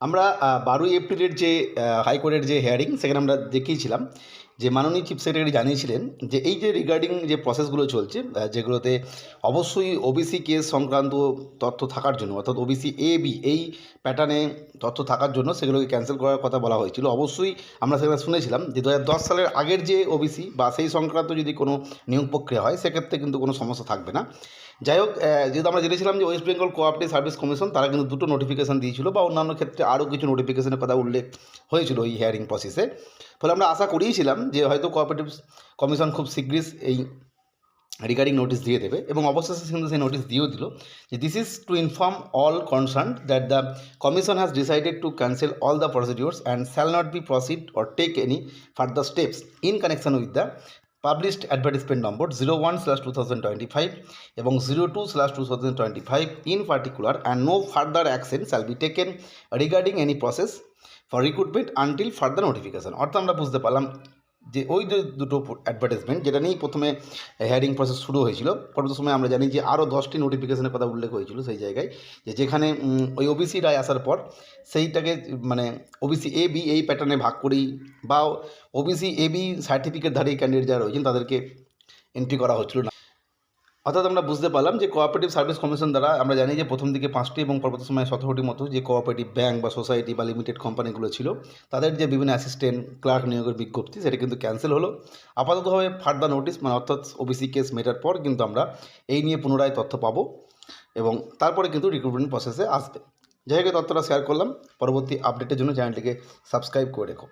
আমরা বারোই এপ্রিলের যে হাইকোর্টের যে হেয়ারিং সেখানে আমরা দেখিয়েছিলাম। যে মাননীয় চিফ সেক্রেটারি জানিয়েছিলেন যে এই যে রিগার্ডিং যে প্রসেসগুলো চলছে যেগুলোতে অবশ্যই ওবিসি কেস সংক্রান্ত তথ্য থাকার জন্য, অর্থাৎ ওবিসি এ বি এই প্যাটার্নে তথ্য থাকার জন্য সেগুলোকে ক্যান্সেল করার কথা বলা হয়েছিল। অবশ্যই আমরা সেখানে শুনেছিলাম যে দুহাজার দশ সালের আগের যে ওবিসি বা সেই সংক্রান্ত যদি কোনো নিয়োগ প্রক্রিয়া হয়, সেক্ষেত্রে কিন্তু কোনো সমস্যা থাকবে না। যাই হোক যেহেতু আমরা জেনেছিলাম যে West Bengal cooperative service commission তারা কিন্তু দুটো নোটিফিকেশন দিয়েছিল বা অন্যান্য ক্ষেত্রে আরও কিছু নোটিফিকেশনের কথা উল্লেখ হয়েছিল এই হিয়ারিং প্রসেসে ফলে আমরা আশা করিয়েছিলাম যে হয়তো কোঅপারেটিভ কমিশন খুব শীঘ্রই এই রিগার্ডিং নোটিশ দিয়ে দেবে এবং অবশেষে কিন্তু সেই নোটিশ দিয়েও দিল যে this is to inform all concern that the commission has decided to cancel all the procedures and shall not be proceed or take any further steps in connection with the published advertisement number zero one slash two thousand twenty five এবং zero two slash two thousand twenty five in particular and no further action shall be taken regarding any process for recruitment until further notification অর্থাৎ আমরা বুঝতে পারলাম যে ওই যে দুটো advertisement যেটা নিয়েই প্রথমে হেয়ারিং প্রসেস শুরু হয়েছিল, পরবর্তী সময় আমরা জানি যে আরও দশটি নোটিফিকেশনের কথা উল্লেখ হয়েছিল সেই জায়গায়, যে যেখানে ওই ওবিসি রায় আসার পর সেইটাকে মানে ওবিসি এ বি এই প্যাটার্নে ভাগ করেই বা ওবিসি এ বি সার্টিফিকেটধারী ক্যান্ডিডেট যারা রয়েছেন তাদেরকে এন্ট্রি করা হচ্ছিল না। অর্থাৎ আমরা বুঝতে পারলাম যে কোঅপারেটিভ সার্ভিস কমিশন দ্বারা আমরা জানি যে প্রথম দিকে পাঁচটি এবং পরবর্তী সময় সতেরোটি মতো যে কোঅপারেটিভ ব্যাঙ্ক বা সোসাইটি বা লিমিটেড কোম্পানিগুলো ছিল, তাদের যে বিভিন্ন অ্যাসিস্ট্যান্ট ক্লার্ক নিয়োগের বিজ্ঞপ্তি, সেটা কিন্তু ক্যান্সেল হলো। আপাততভাবে ফার্দার নোটিশ মানে অর্থাৎ ওবিসি কেস মেটার পর কিন্তু আমরা এই নিয়ে পুনরায় তথ্য পাবো এবং তারপরে কিন্তু রিক্রুটমেন্ট প্রসেসে আসবে। যাই হোক তথ্যটা শেয়ার করলাম। পরবর্তী আপডেটের জন্য চ্যানেলটিকে সাবস্ক্রাইব করে রেখো।